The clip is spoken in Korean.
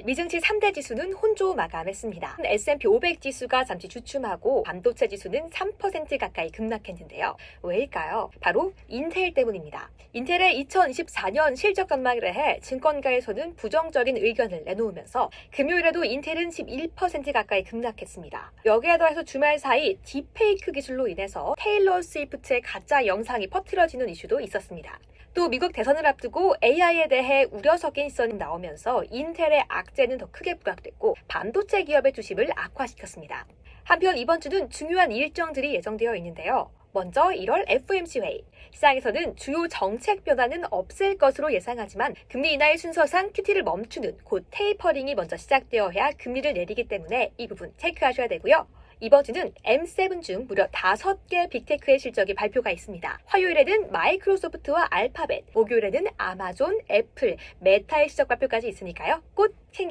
미증시 3대 지수는 혼조 마감했습니다. S&P 500 지수가 잠시 주춤하고 반도체 지수는 3% 가까이 급락했는데요. 왜일까요? 바로 인텔 때문입니다. 인텔의 2024년 실적 전망을 해 증권가에서는 부정적인 의견을 내놓으면서 금요일에도 인텔은 11% 가까이 급락했습니다. 여기에 더해서 주말 사이 딥페이크 기술로 인해서 테일러 스위프트의 가짜 영상이 퍼뜨려지는 이슈도 있었습니다. 또 미국 대선을 앞두고 AI에 대해 우려 섞인 시선이 나오면서 인텔의 악재는 더 크게 부각됐고 반도체 기업의 주식을 악화시켰습니다. 한편 이번 주는 중요한 일정들이 예정되어 있는데요. 먼저 1월 FOMC 회의. 시장에서는 주요 정책 변화는 없을 것으로 예상하지만 금리 인하의 순서상 QT를 멈추는 곧 테이퍼링이 먼저 시작되어야 금리를 내리기 때문에 이 부분 체크하셔야 되고요. 이번 주는 M7 중 무려 5개 빅테크의 실적이 발표가 있습니다. 화요일에는 마이크로소프트와 알파벳, 목요일에는 아마존, 애플, 메타의 실적 발표까지 있으니까요. 꼭 챙겨